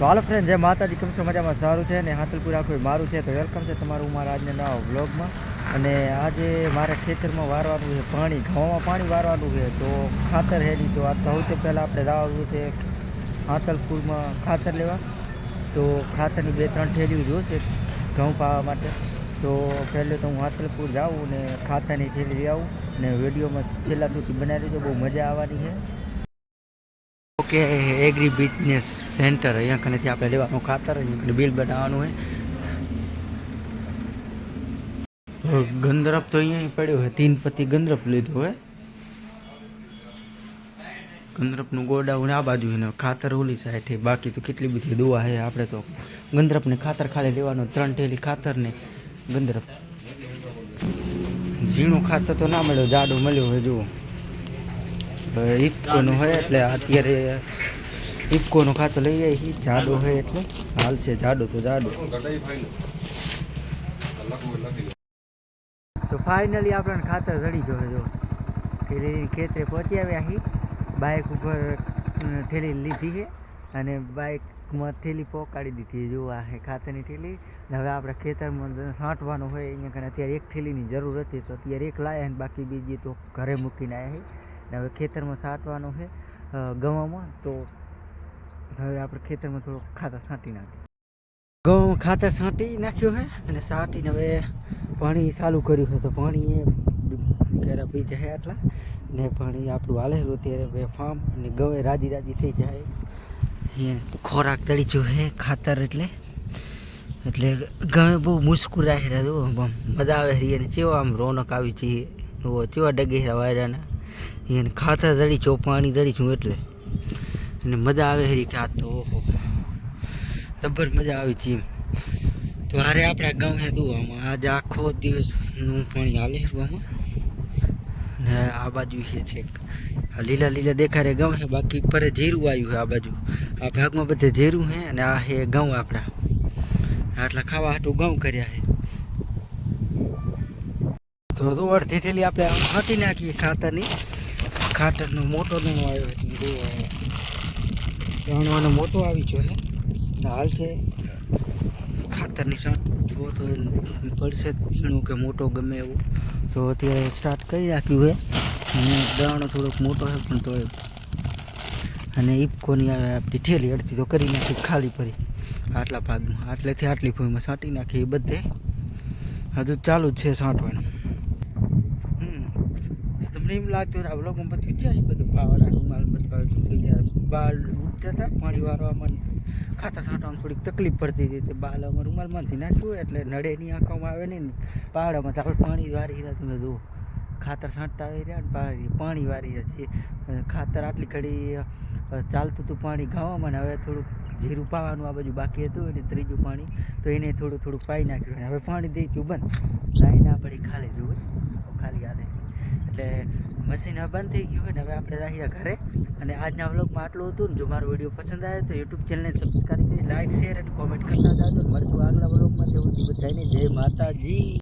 તો હાલો ફ્રેન્ડ જે માતાજી, કેમ મજામાં? સારું છે ને? હાથલપુર આખું મારું છે તો વેલકમ છે તમારું મારા આજના નવા વ્લોગમાં અને આજે મારે ખેતરમાં વારવાનું છે પાણી, ઘઉંમાં પાણી વારવાનું છે. તો ખાતર હે નહીં તો આ સૌથી પહેલાં આપણે જવાનું છે હાથલપુરમાં ખાતર લેવા. તો ખાતરની બે ત્રણ થેલીઓ જોશે ઘઉં પાવા માટે. તો પહેલે તો હું હાથલપુર જાઉં ને ખાતરની થેલી લઈ આવું ને વિડીયોમાં છેલ્લા સુધી બનાવી દેજો, બહુ મજા આવવાની છે. ઓકે એગ્રી બિઝનેસ સેન્ટર અહીંયા કનેથી આપણે લેવાનું ખાતર, અહીંયા બિલ બનાવવાનું હોય. ગંદરપ તો અહીંયા પડ્યો હોય તીન પતિ ગંદરપ લીધો હોય. ગંદરપનું ગોડાઉન આ બાજુ ને, ખાતર ઓલી સાઈડ બાકી તો કેટલી બધી દુવા છે આપણે તો. ગંદરપને ખાતર ખાલી લેવાનું, ત્રણ ઠેલી ખાતર ને ગંદરપ. ઝીણું ખાતર તો ના મળ્યું, જાડું મળ્યું હોય, જુઓ. ઇફકોનું હોય એટલે અત્યારે ઇફકોનું ખાતર લઈ જાય જાડો હોય એટલે હાલશે જાડો તો જાડો. તો ફાઇનલી આપણને ખાતર ચડી ગયો જો. ઠેલી ખેતરે પહોંચી આવ્યા હી. બાઇક ઉપર ઠેલી લીધી છે અને બાઇકમાં ઠેલી પહોંચાડી દીધી જો આ ખાતરની ઠેલી. હવે આપણે ખેતરમાં છાંટવાનું હોય. અહીંયા કને અત્યારે એક ઠેલીની જરૂર હતી તો અત્યારે એક લાયા બાકી બીજી તો ઘરે મૂકીને આવ્યા ને હવે ખેતરમાં છાંટવાનું છે ગવામાં, તો હવે આપણે ખેતરમાં થોડું ખાતર છાંટી નાખીએ. ઘઉં ખાતર છાંટી નાખ્યું છે અને છાંટીને હવે પાણી ચાલુ કર્યું છે, તો પાણી એ ઘેરા પી જાય આટલા. ને પાણી આપણું હાલેલું ત્યારે બે ફાર્મ અને ગવે રાજી રાજી થઈ જાય. ખોરાક તળી જો છે ખાતર એટલે. એટલે ગમે બહુ મુસ્કુરાય રહ્યા જો આમ મજા આવે રહી અને ચેવો આમ રોનક આવી છે ચેવા ડગી રહ્યા વાયરાના. એને ખાતર ધરી છો પાણી ધરી છું એટલે. અને મજા આવે હરી કે આ તો, ઓહો. મજા આવી છે એમ. તો હારે આપણા ગામ હે દુવામાં આજે આખો દિવસનું પાણી હાલે આમાં ને આ બાજુ છે લીલા લીલા રે ગામ હે, બાકી પરે જીરું આવ્યું છે આ બાજુ. આ ભાગમાં બધે જીરું હે અને આ હે ઘઉં આપણા. આટલા ખાવા હાટું ઘઉં કર્યા હે. તો અડધી થેલી આપણે આમ છાંટી નાખીએ ખાતરની. ખાતરનો મોટો દણો આવ્યો છે દણો આનો મોટો આવી ગયો છે. હાલ છે. ખાતરની છાંટ જો તો પડશે ઝીણું કે મોટો ગમે એવું. તો અત્યારે સ્ટાર્ટ કરી નાખ્યું છે. અને દાણો થોડોક મોટો છે, પણ તો અને ઈપકોની આવે આપણી ઠેલી અડધી તો કરી નાખી, ખાલી ફરી આટલા ભાગમાં. આટલેથી આટલી ભૂમિમાં છાંટી નાખી એ બધે. હજુ ચાલુ જ છે છાંટવાનું એમ લાગતું આ બ્લોગમાં બધું એ બધું પાવડા રૂમાલ બધું કે યાર, બાલ ઉઠતા હતા, પાણી વાળવામાં ખાતર છાંટવામાં થોડીક તકલીફ પડતી હતી. તે બાલ અમે રૂમાલમાંથી નાખ્યું, એટલે નડે નહીં આંખવામાં આવે નહીં પાવડામાં તો આપણે પાણી વારી રહ્યા તમે જુઓ ખાતર છાંટતા આવી રહ્યા ને પાણી પાણી વારી રહ્યા છીએ. ખાતર આટલી ઘડી ચાલતું હતું પાણી ગાવામાં હવે થોડુંક જીરું પાવાનું આ બાજુ બાકી હતું અને ત્રીજું પાણી, તો એને થોડું થોડું પાઈ નાખ્યું. હવે પાણી દઈ ગયું, બંધ. લાઈ ના પડી, ખાલી જુઓ એટલે મશીન બંધ થઈ ગયું અને હવે આપણે રહ્યા ઘરે. અને આજના વ્લોગમાં આટલું હતું ને. જો મારો વીડિયો પસંદ આવે તો યુટ્યુબ ચેનલને સબસ્ક્રાઈબ કરી લાઈક શેર અને કોમેન્ટ કરતા જાજો. મળશું આગલા વ્લોગમાં. તેવું બધાને જય માતાજી.